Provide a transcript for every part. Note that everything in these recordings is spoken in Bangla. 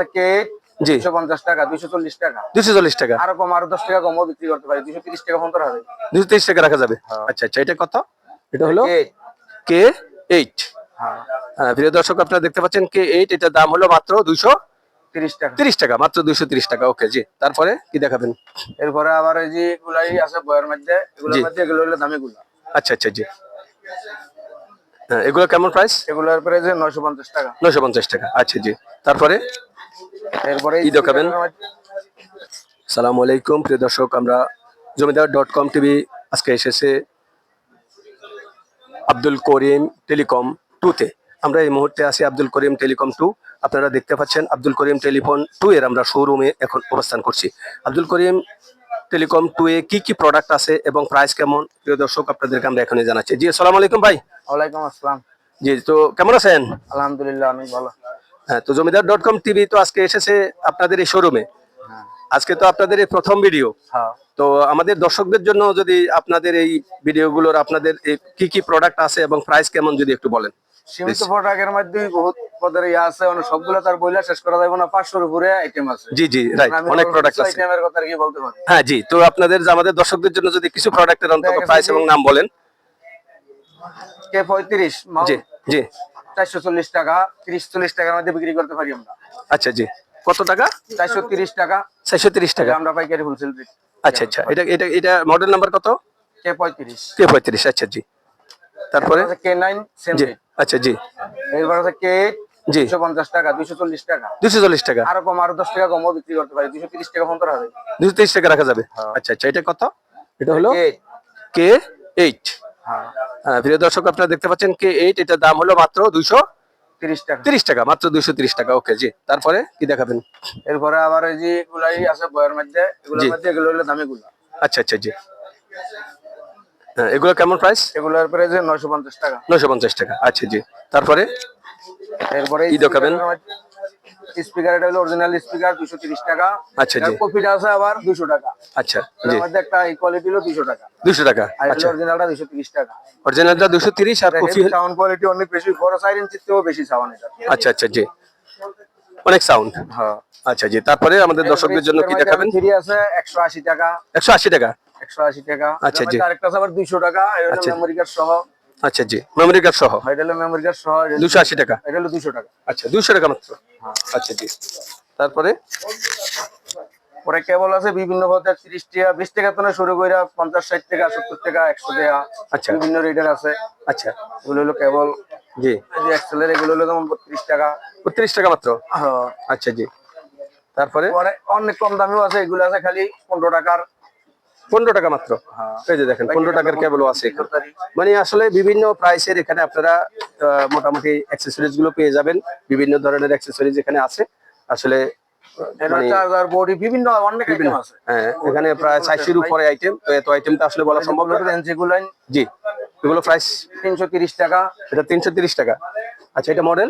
থেকে দুশো পঞ্চাশ টাকা দুশো চল্লিশ টাকা। দুশো চল্লিশ টাকা। আরও কম আরও দশ টাকা কমও বিক্রি করতে পারি দুশো তিরিশ টাকা ফোন হবে দুশো তিরিশ টাকা রাখা যাবে। হ্যাঁ। আচ্ছা আচ্ছা এটা কত? এটা হলো কে এইট হ্যাঁ। প্রিয় দর্শক আপনারা দেখতে পাচ্ছেন কে এইট এটার দাম হলো মাত্র দুইশো তিরিশ টাকা মাত্র দুইশো তিরিশ টাকা। ওকে জি তারপরে কি দেখাবেন? এরপরে আবার এই যে এগুলাই আছে বইয়ের মধ্যে এগুলোর মধ্যে এগুলো হলো দামি গুলা আচ্ছা আচ্ছা জি। হ্যাঁ এগুলো কেমন প্রাইস এগুলোর প্রাইস নয়শো পঞ্চাশ টাকা। নয়শো পঞ্চাশ টাকা আচ্ছা জি। তারপরে? এরপরে কি দেখাবেন? সালামু আলাইকুম প্রিয় দর্শক আমরা জমিদার ডট কম টিভি আজকে এসেছে আব্দুল করিম টেলিকম টুতে। আমরা এই মুহূর্তে আছি আব্দুল করিম টেলিকম টু। আপনারা দেখতে পাচ্ছেন আব্দুল করিম টেলিফোন টু এর আমরা শোরুমে এখন অবস্থান করছি। আব্দুল করিম টেলিকম টু এ কি কি প্রোডাক্ট আছে এবং প্রাইস কেমন? প্রিয় দর্শক আপনাদেরকে আমরা এখনই জানাচ্ছি। জি আসসালামু আলাইকুম ভাই। ওয়ালাইকুম আসসালাম। জি তো কেমন আছেন? আলহামদুলিল্লাহ আমি ভালো। হ্যাঁ তো জমিদার ডট কম টিভি তো আজকে এসেছে আপনাদের এই শোরুমে হ্যাঁ। আজকে তো আপনাদের এই প্রথম ভিডিও হ্যাঁ। তো আমাদের দর্শকদের জন্য যদি আপনাদের এই ভিডিওগুলোর আপনাদের কি কি প্রোডাক্ট আছে এবং প্রাইস কেমন যদি একটু বলেন সীমিত প্রোডাক্টের মধ্যে বহুত পদের ইয়ে আছে মানে সবগুলো তার বইলা শেষ করা যাবে না উপরে আইটেম আছে। জি জি রাইট অনেক প্রোডাক্ট আছে। আইটেমের কথা কি বলতে পারি। হ্যাঁ জি তো আপনাদের আমাদের দর্শকদের জন্য যদি কিছু প্রোডাক্টের অন্তত দেখা প্রাইস এবং নাম বলেন। কে পঁয়ত্রিশ জি জি। চারশো চল্লিশ টাকা তিরিশ চল্লিশ টাকার মধ্যে বিক্রি করতে পারি আমরা। আচ্ছা জি। কত টাকা? চারশো তিরিশ টাকা। চারশো তিরিশ টাকা। আমরা পাইকারি হোলসেল আচ্ছা আচ্ছা। এটা এটা এটা মডেল নাম্বার কত? কে পঁয়ত্রিশ। কে পঁয়ত্রিশ আচ্ছা জি। তারপরে? কে নাইন সেম জি আচ্ছা জি। এরপর আছে কে জি। দুশো পঞ্চাশ টাকা দুশো চল্লিশ টাকা। দুশো চল্লিশ টাকা। আরও কম আরও দশ টাকা কমও বিক্রি করতে পারি। দুশো তিরিশ টাকা করা হবে দুশো তিরিশ টাকা রাখা যাবে। হ্যাঁ। আচ্ছা আচ্ছা। এটা কত? এটা হলো? কে কে এইট? হ্যাঁ। প্রিয় দর্শক আপনারা দেখতে পাচ্ছেন কে এইট এটার দাম হলো মাত্র দুইশো তিরিশ টাকা। মাত্র দুইশো তিরিশ টাকা। ওকে জি তারপরে কি দেখাবেন? এরপরে আবার এই যে এগুলাই আছে বইয়ের মধ্যে এগুলোর মধ্যে এগুলো হলো দামি গুলা। আচ্ছা আচ্ছা জি। হ্যাঁ এগুলো কেমন প্রাইস এগুলোর প্রাইস নয়শো পঞ্চাশ টাকা। নশো পঞ্চাশ টাকা। আচ্ছা জি। তারপরে এরপরে কি দেখাবেন? স্পিকার এটা হলো অরিজিনাল স্পিকার দুশো তিরিশ টাকা। আচ্ছা। কপিটা আছে আবার দুশো টাকা। আচ্ছা মধ্যে একটা কোয়ালিটি হলো দুশো টাকা। দুশো টাকা আর আচ্ছা। অরিজিনালটা দুশো তিরিশ টাকা। অরিজিনালটা দুশো তিরিশ আর কফি সাউন্ড কোয়ালিটি অনেক বেশি বড় ইঞ্চির থেকেও বেশি সাউন্ড এটা। আচ্ছা আচ্ছা জি। অনেক সাউন্ড হ্যাঁ। আচ্ছা জি। তারপরে আমাদের দর্শকদের জন্য কি দেখাবেন? থ্রি আছে একশো আশি টাকা। একশো আশি টাকা। একশো আশি টাকা। আচ্ছা, জি। আরেকটা আছে আবার দুইশো টাকা হলো আচ্ছা। মেমোরি কার্ড সহ। আচ্ছা জি। মেমোরি কার্ড সহ? এটা হলো মেমোরি কার্ড সহ এটা- দুশো আশি টাকা? এটা হলো দুইশো টাকা। আচ্ছা দুশো টাকা মাত্র? হ্যাঁ। আচ্ছা জি। তারপরে? পরে কেবল আছে বিভিন্ন পদের তিরিশ টাকা বিশ টাকা তো শুরু করে পঞ্চাশ ষাট টাকা সত্তর টাকা একশো টাকা আচ্ছা। বিভিন্ন রেটের আছে। আচ্ছা। এগুলো হলো কেবল। জি। এই যে এক্সেলের এগুলো হলো যেমন বত্রিশ টাকা। বত্রিশ টাকা মাত্র? হ্যাঁ। আচ্ছা জি। তারপরে? পরে অনেক কম দামিও আছে এগুলো আছে খালি পনেরো টাকার পনেরো টাকা মাত্র। হ্যাঁ। এই যে দেখেন পনেরো টাকার কেবলও আছে মানে আসলে বিভিন্ন প্রাইসের এখানে আপনারা মোটামুটি অ্যাক্সেসরিজগুলো পেয়ে যাবেন। বিভিন্ন ধরনের অ্যাক্সেসরিজ এখানে আছে। আসলে মানে বিভিন্ন আছে। হ্যাঁ, এখানে প্রায় চারশোর উপরে আইটেম তো এত আইটেমটা আসলে বলা সম্ভব না। জি এগুলো প্রাইস তিনশো টাকা। এটা তিনশো টাকা। আচ্ছা এটা মডেল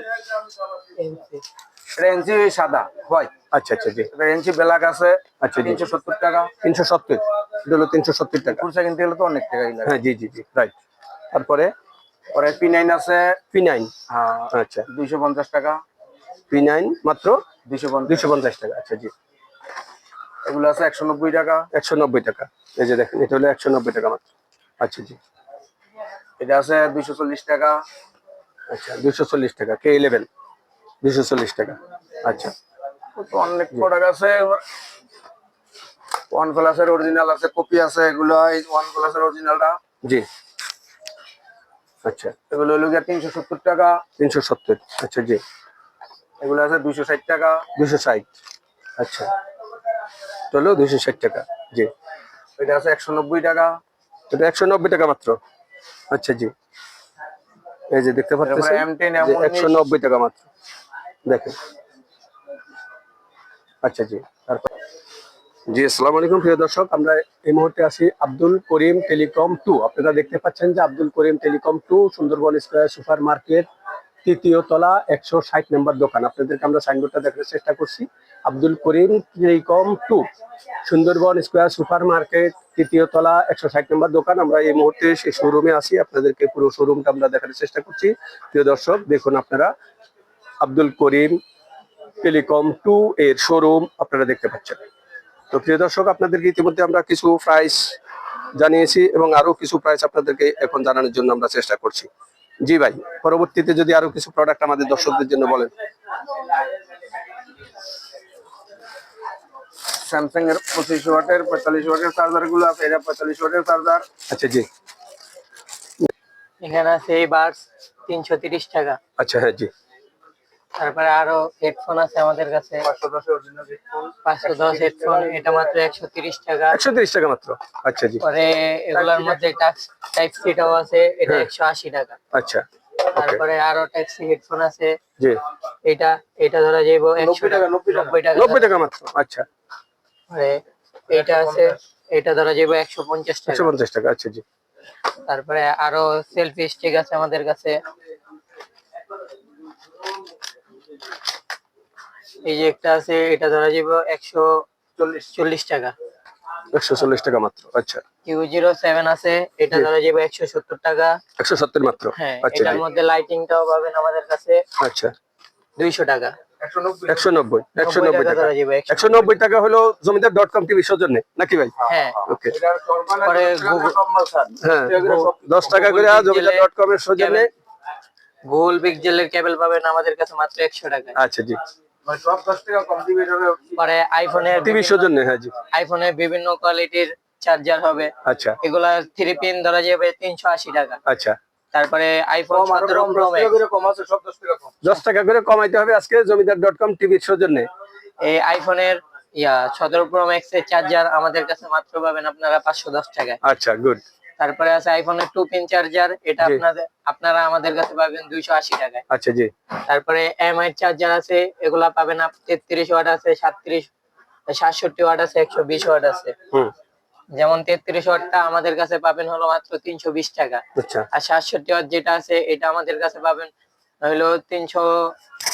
সাদা হোয়াইট আচ্ছা আচ্ছা জি। রেঞ্জি ব্ল্যাক আছে আচ্ছা। তিনশো সত্তর টাকা। তিনশো সত্তর? এটা হলো তিনশো সত্তর টাকা। খুচরা কিনতে গেলে তো অনেক টাকাই লাগে হ্যাঁ জি জি জি রাইট তারপরে? পরে পি নাইন আছে। পি নাইন হ্যাঁ আচ্ছা। দুইশো পঞ্চাশ টাকা। পি নাইন মাত্র? দুইশো দুইশো পঞ্চাশ টাকা আচ্ছা জি। এগুলো আছে একশো নব্বই টাকা। একশো নব্বই টাকা। এই যে দেখেন এটা হলো একশো নব্বই টাকা মাত্র। আচ্ছা জি। এটা আছে দুইশো চল্লিশ টাকা। আচ্ছা দুশো চল্লিশ টাকা কে ইলেভেন দুশো চল্লিশ টাকা। আচ্ছা। অনেক প্রোডাক্ট আছে। ওয়ান প্লাসের অরিজিনাল আছে কপি আছে এগুলো এই ওয়ান প্লাসের অরিজিনালটা জি। আচ্ছা। এগুলো হলো গিয়ে তিনশো সত্তর টাকা। তিনশো সত্তর। আচ্ছা জি। এগুলো আছে দুইশো ষাট টাকা। দুশো ষাট। আচ্ছা। চলো দুশো ষাট টাকা জি। এটা আছে একশো নব্বই টাকা। এটা একশো নব্বই টাকা মাত্র। আচ্ছা জি। এই যে দেখতে পাচ্ছেন? M10 এমন একশো নব্বই টাকা মাত্র। দেখেন। আচ্ছা জি। তারপর? জি, আসসালামু আলাইকুম, প্রিয় দর্শক। আমরা এই মুহূর্তে আছি আব্দুল করিম টেলিকম টু। আপনারা দেখতে পাচ্ছেন যে Abdul Karim telecom two, Sundarban square super market, তৃতীয় তলা, একশো ষাট নম্বর দোকান। আপনাদেরকে আমরা সাইনবোর্ডটা দেখার চেষ্টা করছি। Abdul Karim telecom two, Sundarban square super market, তৃতীয় তলা, একশো ষাট নম্বর দোকান। আমরা এই মুহূর্তে সেই শোরুমে আছি। আপনাদেরকে পুরো শোরুমটা আমরা দেখার চেষ্টা করছি। প্রিয় দর্শক, দেখুন আপনারা, আব্দুল করিম টেলিকম টু এর শোরুম আপনারা দেখতে পাচ্ছেন। তো প্রিয় দর্শক আপনাদেরকে ইতিমধ্যে আমরা কিছু প্রাইস জানিয়েছি এবং আরও কিছু প্রাইস আপনাদেরকে এখন জানানোর জন্য আমরা চেষ্টা করছি। জি ভাই পরবর্তীতে যদি আরও কিছু প্রোডাক্ট আমাদের দর্শকদের জন্য বলেন। স্যামসাং এর পঁচিশ ওয়াটের পঁয়তাল্লিশ ওয়াটের চার্জারগুলো আছে এটা পঁয়তাল্লিশ ওয়াটের চার্জার আচ্ছা জি। এখানে আছে এই বাডস তিনশো তিরিশ টাকা। আচ্ছা হ্যাঁ জি। তারপরে আরও হেডফোন আছে আমাদের কাছে। পাঁচশো দশ হেডফোন এটা মাত্র একশো তিরিশ টাকা। একশো তিরিশ টাকা মাত্র। আচ্ছা জি। পরে এগুলোর মধ্যে টাচ টাইপ সিটাও আছে এটা হ্যাঁ। একশো আশি টাকা। আচ্ছা তারপরে আরও টাইপ সি হেডফোন আছে। জি। এটা এটা ধরা যাইব একশো টাকা, নব্বই টাকা। নব্বই টাকা। মাত্র আচ্ছা। এটা আছে এটা ধরা যাইব একশো পঞ্চাশ একশো টাকা পঞ্চাশ টাকা আচ্ছা জি। তারপরে আরও সেলফি স্টিক আছে আমাদের কাছে। এই যে একটা আছে এটা ধরা যাইব একশো চল্লিশ চল্লিশ টাকা। একশো চল্লিশ টাকা মাত্র আচ্ছা। কিউ জিরো সেভেন আছে এটা ধরা যাবে একশো সত্তর টাকা। একশো সত্তর মাত্র হ্যাঁ আচ্ছা এটার মধ্যে লাইটিংটাও পাবেন আমাদের কাছে। আচ্ছা। দুইশো টাকা। একশো নব্বই একশো নব্বই টাকা টাকা। একশো একশো নব্বই টাকা হলো জমিদার ডট কম টিভি সৌজন্যে নাকি ভাই? হ্যাঁ। ওকে মাল স্যার। হ্যাঁ দশ টাকা করে জমিদার ডট কম এর সৌজন্যে গুগল পিক্সেলের কেবল পাবেন আমাদের কাছে মাত্র একশো টাকা আচ্ছা জি। মানে পরে আইফোনের টিভি সৌজন্যে হ্যাঁ জি। আইফোনের বিভিন্ন কোয়ালিটির চার্জার হবে। আচ্ছা। এগুলা থ্রি পিন ধরা যাবে তিনশো আশি টাকা। আচ্ছা। তারপরে আইফোন সতেরো প্রো দশ টাকা করে কম আছে সব দশ দশ টাকা করে কমাইতে হবে আজকে জমিদার ডট কম টিভির সৌজন্যে এই আইফোনের ইয়া সতেরো প্রো ম্যাক্স এর চার্জার আমাদের কাছে মাত্র পাবেন আপনারা পাঁচশো দশ টাকায়। আচ্ছা গুড তারপরে আছে আইফোনের টু পিন চার্জার এটা আপনাদের আপনারা আমাদের কাছে পাবেন দুইশো আশি টাকায়। আচ্ছা জি। তারপরে এমআই চার্জার আছে এগুলা পাবেন তেত্রিশ ওয়াট আছে সাতত্রিশ সাতষট্টি ওয়াট আছে একশো বিশ ওয়াট আছে। হুম। যেমন তেত্রিশ ওয়াটটা আমাদের কাছে পাবেন হলো মাত্র তিনশো বিশ টাকা। আচ্ছা। আর সাতষট্টি ওয়াট যেটা আছে এটা আমাদের কাছে পাবেন হলো তিনশো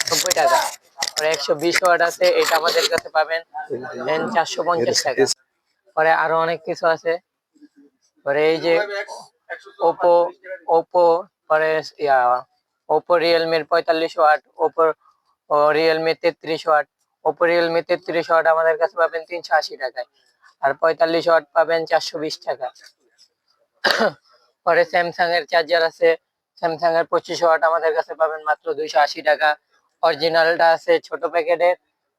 নব্বই টাকা। আর একশো বিশ ওয়াট আছে এটা আমাদের কাছে পাবেন চারশো পঞ্চাশ টাকা। পরে আরও অনেক কিছু আছে। পরে এই যে ওপো ওপো পরে ইয়া ওপো রিয়েলমির পঁয়তাল্লিশ ওয়াট ওপো রিয়েলমি তেত্রিশ ওয়াট ওপো রিয়েলমি তেত্রিশ ওয়াট আমাদের কাছে পাবেন তিনশো আশি টাকায়। আর পঁয়তাল্লিশ ওয়াট পাবেন চারশো বিশ টাকা। পরে স্যামসাং এর চার্জার আছে। স্যামসাং এর পঁচিশ ওয়াট আমাদের কাছে পাবেন মাত্র দুইশো আশি টাকা। অরিজিনালটা আছে ছোট প্যাকেটের।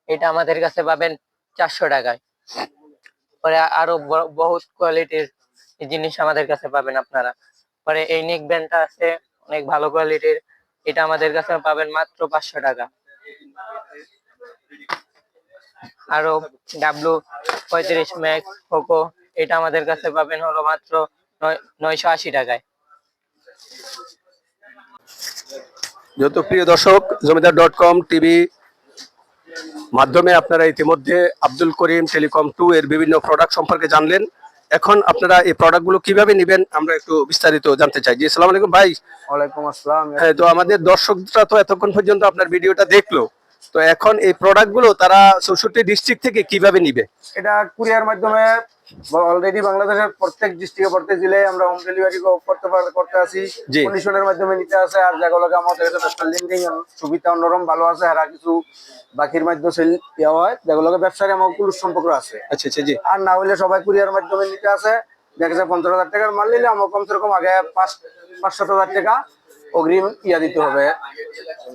এটা আমাদের কাছে পাবেন চারশো টাকায়। পরে আরও বহুত কোয়ালিটির জিনিস আমাদের কাছে পাবেন আপনারা। পরে এই নেক ব্যান্ডটা আছে, অনেক ভালো কোয়ালিটির এটা আমাদের কাছে পাবেন মাত্র পাঁচশো টাকা। আরও ডাব্লু পঁয়ত্রিশ ম্যাক্স পোকো এটা আমাদের কাছে পাবেন হলো মাত্র নয়- নয়শো আশি টাকায়। যত প্রিয় দর্শক জমিদার ডট কম টিভি মাধ্যমে আপনারা ইতিমধ্যে আব্দুল করিম টেলিকম টু এর বিভিন্ন প্রোডাক্ট সম্পর্কে জানলেন। এখন আপনারা এই প্রোডাক্টগুলো কীভাবে নেবেন আমরা একটু বিস্তারিত জানতে চাই। জি আসসালামু আলাইকুম ভাই। ওয়ালাইকুম আসসালাম। হ্যাঁ তো আমাদের দর্শকরা তো এতক্ষণ পর্যন্ত আপনার ভিডিওটা দেখল। তো এখন এই প্রোডাক্টগুলো তারা চৌষট্টি ডিস্ট্রিক্ট থেকে কীভাবে নিবে? এটা কুরিয়ার মাধ্যমে অলরেডি বাংলাদেশের প্রত্যেক ডিস্ট্রিক্টে প্রত্যেক জেলায় আমরা হোম ডেলিভারি করতে করতে আসি কন্ডিশনের মাধ্যমে নিতে আসে আর যেগুলোকে আমাদের কাছে ব্যবসার লিঙ্কিং সুবিধা অন্যরকম ভালো আছে আর কিছু বাকির মাধ্যমে সেল দেওয়া হয়। যেগুলোকে ব্যবসার আমার কুলুর সম্পর্ক আছে। আচ্ছা আচ্ছা জি। আর না হলে সবাই কুরিয়ার মাধ্যমে নিতে আসে দেখা যায় পঞ্চাশ হাজার টাকার মাল নিলে আমার কমসে কম আগে পাঁচ পাঁচ সাত হাজার টাকা অগ্রিম ইয়া দিতে হবে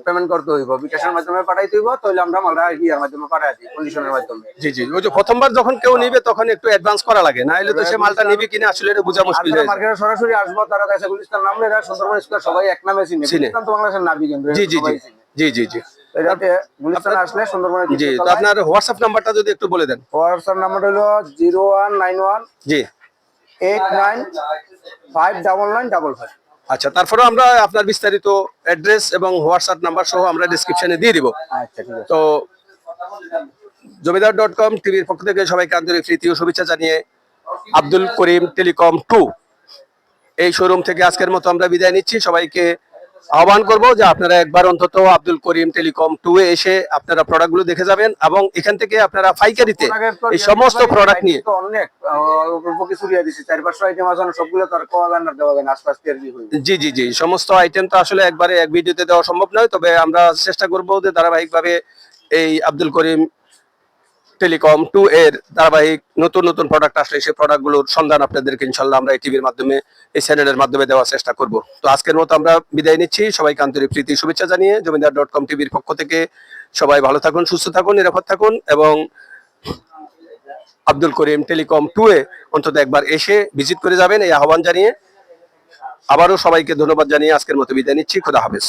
পেমেন্ট করতে হইব বিকাশের মাধ্যমে পাঠাইতে হইব তাহলে আমরা মালটা ইয়ার মাধ্যমে পাঠাই দিই কন্ডিশনের মাধ্যমে। জি জি ওই যে প্রথমবার যখন কেউ নিবে তখন একটু অ্যাডভান্স করা লাগে না হলে তো সে মালটা নিবে কিনা আসলে এটা বোঝা মুশকিল হয়ে যায়। মার্কেটে সরাসরি আসব তারা কাছে গুলিস্তান নামলে এরা সুন্দরবন স্কোয়ার সবাই এক নামে চিনে। গুলিস্তান তো বাংলাদেশের নাবি কিন্তু জি জি জি। জি জি। জি আসলে জি তো আপনার হোয়াটসঅ্যাপ নাম্বারটা যদি একটু বলে দেন। হোয়াটসঅ্যাপ নাম্বার হলো জিরো ওয়ান নাইন ওয়ান জি। Eight nine five double nine double five আচ্ছা তারপরে আমরা আপনার বিস্তারিত অ্যাড্রেস এবং হোয়াটসঅ্যাপ নাম্বার সহ আমরা ডিসক্রিপশনে দিয়ে দিব। আচ্ছা তো জমিদার ডট কম টিভির পক্ষ থেকে সবাইকে আন্তরিক প্রীতি ও শুভেচ্ছা জানিয়ে আব্দুল করিম টেলিকম টু এই শোরুম থেকে আজকের মতো আমরা বিদায় নিচ্ছি। সবাইকে আহ্বান করব যে আপনারা একবার অন্তত আব্দুল করিম টেলিকম টু এ এসে আপনারা প্রোডাক্টগুলো দেখে যাবেন এবং এখান থেকে আপনারা পাইকারিতে এই সমস্ত প্রোডাক্ট নিয়ে জি জি জি সমস্ত আইটেম তো আসলে একবারে এক ভিডিওতে দেওয়া সম্ভব নয় তবে আমরা চেষ্টা করব যে ধারাবাহিকভাবে এই আব্দুল করিম টেলিকম টু এর ধারাবাহিক নতুন নতুন প্রোডাক্ট আসলে সেই প্রোডাক্টগুলোর সন্ধান আপনাদেরকে ইনশাল্লাহ আমরা এই টিভির মাধ্যমে, এই চ্যানেলের মাধ্যমে দেওয়ার চেষ্টা করব। তো আজকের মতো আমরা বিদায় নিচ্ছি। সবাইকে আন্তরিক প্রীতি, শুভেচ্ছা জানিয়ে জমিদার ডট কম টিভির পক্ষ থেকে সবাই ভালো থাকুন, সুস্থ থাকুন, নিরাপদ থাকুন এবং আব্দুল করিম টেলিকম টু এ অন্তত একবার এসে ভিজিট করে যাবেন। এই আহ্বান জানিয়ে আবারও সবাইকে ধন্যবাদ জানিয়ে আজকের মতো বিদায় নিচ্ছি। খোদা হাফেজ।